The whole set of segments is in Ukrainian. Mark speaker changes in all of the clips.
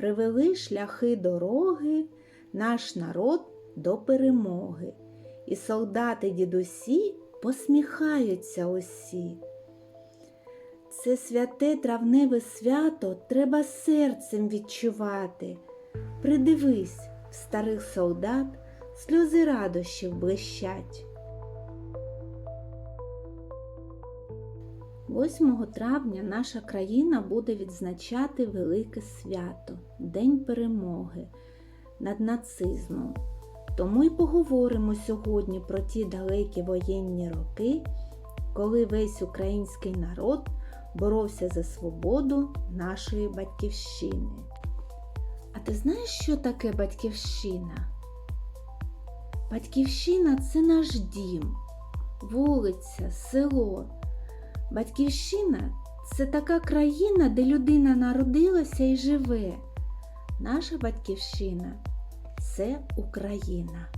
Speaker 1: привели шляхи дороги наш народ до перемоги. І солдати дідусі посміхаються усі. Це святе травневе свято треба серцем відчувати. Придивись, в старих солдат сльози радощів блищать. 8 травня наша країна буде відзначати велике свято День перемоги над нацизмом. Тому й поговоримо сьогодні про ті далекі воєнні роки, коли весь український народ боровся за свободу нашої батьківщини. А ти знаєш, що таке батьківщина? Батьківщина це наш дім, вулиця, село. Батьківщина це така країна, де людина народилася і живе. Наша батьківщина це Україна.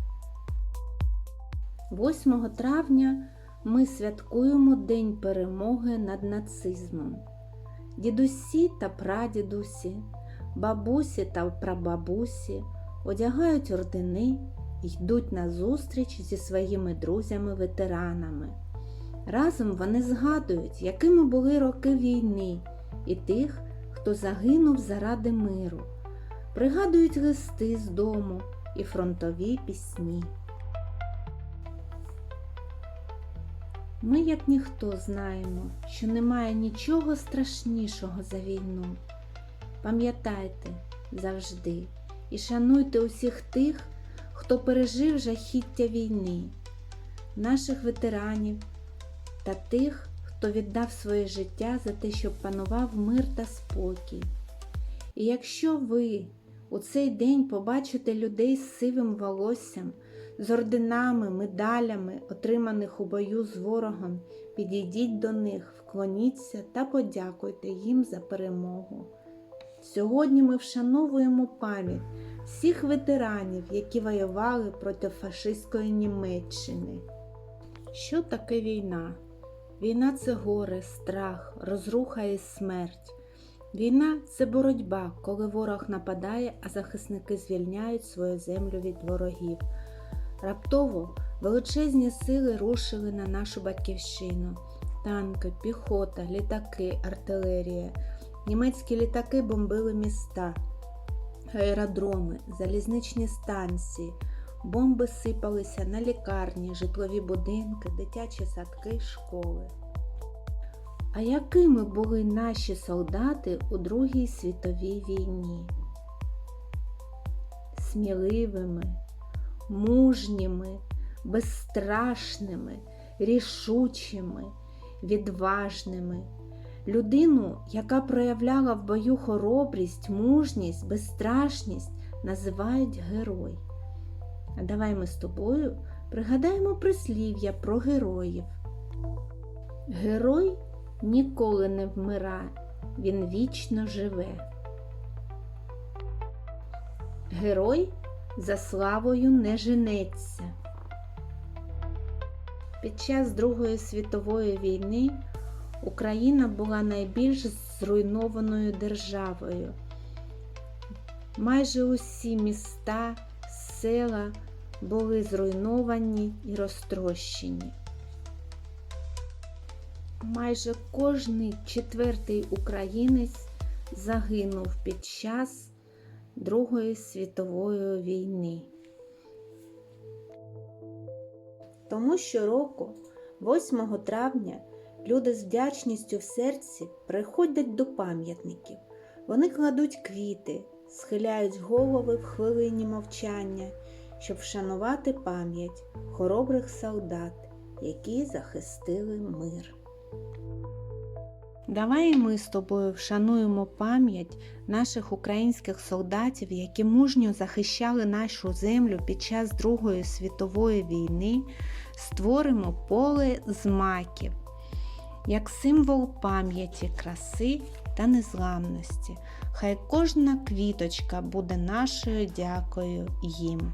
Speaker 1: 8 травня ми святкуємо День перемоги над нацизмом. Дідусі та прадідусі, бабусі та прабабусі одягають ордени і йдуть на зустріч зі своїми друзями-ветеранами. Разом вони згадують, якими були роки війни і тих, хто загинув заради миру, пригадують листи з дому і фронтові пісні. Ми, як ніхто, знаємо, що немає нічого страшнішого за війну. Пам'ятайте завжди і шануйте усіх тих, хто пережив жахіття війни, наших ветеранів та тих, хто віддав своє життя за те, щоб панував мир та спокій. І якщо ви у цей день побачите людей з сивим волоссям, з орденами, медалями, отриманих у бою з ворогом, підійдіть до них, вклоніться та подякуйте їм за перемогу. Сьогодні ми вшановуємо пам'ять всіх ветеранів, які воювали проти фашистської Німеччини. Що таке війна? Війна це горе, страх, розруха і смерть. Війна це боротьба, коли ворог нападає, а захисники звільняють свою землю від ворогів. Раптово величезні сили рушили на нашу батьківщину: танки, піхота, літаки, артилерія. Німецькі літаки бомбили міста, аеродроми, залізничні станції. Бомби сипалися на лікарні, житлові будинки, дитячі садки, школи. А якими були наші солдати у Другій світовій війні? Сміливими, мужніми, безстрашними, рішучими, відважними. Людину, яка проявляла в бою хоробрість, мужність, безстрашність, називають герой. А давай ми з тобою пригадаємо прислів'я про героїв. Герой ніколи не вмира, він вічно живе. Герой за славою не женеться. Під час Другої світової війни Україна була найбільш зруйнованою державою. Майже усі міста, села були зруйновані і розтрощені. Майже кожний четвертий українець загинув під час Другої світової війни. Тому щороку, 8 травня, люди з вдячністю в серці приходять до пам'ятників. Вони кладуть квіти, схиляють голови в хвилині мовчання, щоб вшанувати пам'ять хоробрих солдат, які захистили мир. Давай ми з тобою вшануємо пам'ять наших українських солдатів, які мужньо захищали нашу землю під час Другої світової війни, створимо поле з маків як символ пам'яті, краси та незламності. Хай кожна квіточка буде нашою дякою їм.